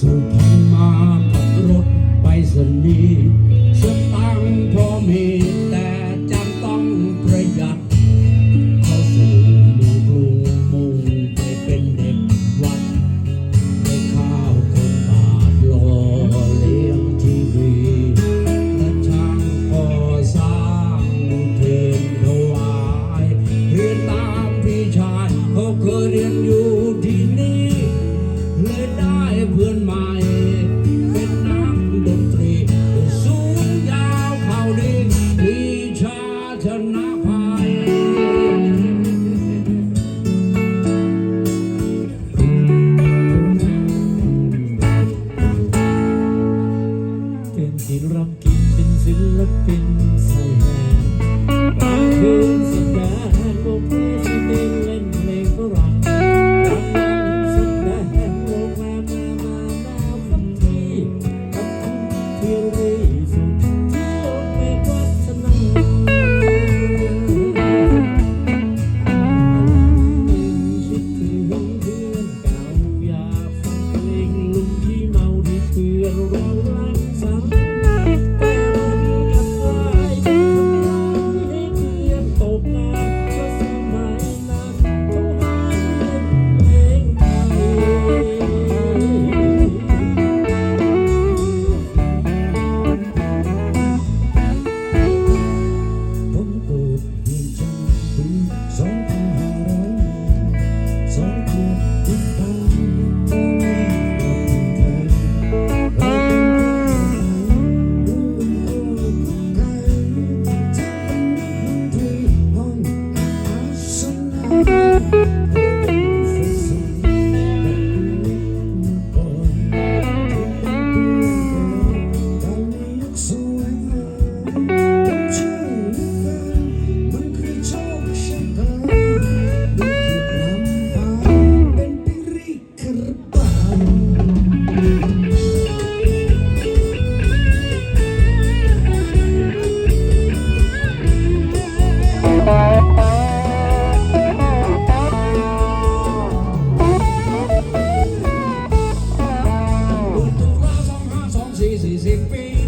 สุพรรณมาขับรถไปสนีสตังพอมีแต่จำต้องประหยัด เข้าสู่เมืองกรุงมุ่งไปเป็นเด็กวัดไปข้าวคนบาทรอเลี้ยงทีวีและช่างพอสร้างเพลงถวายเรียนตามพี่ชายเขาเคย easy breezy.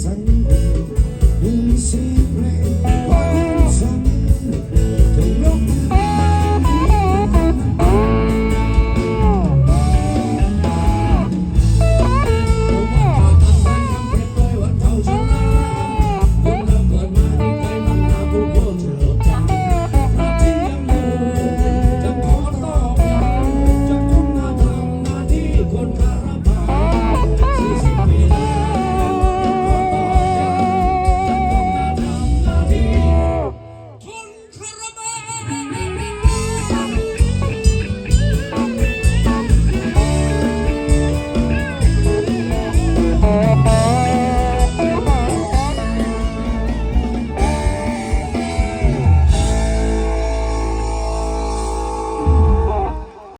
Jesus.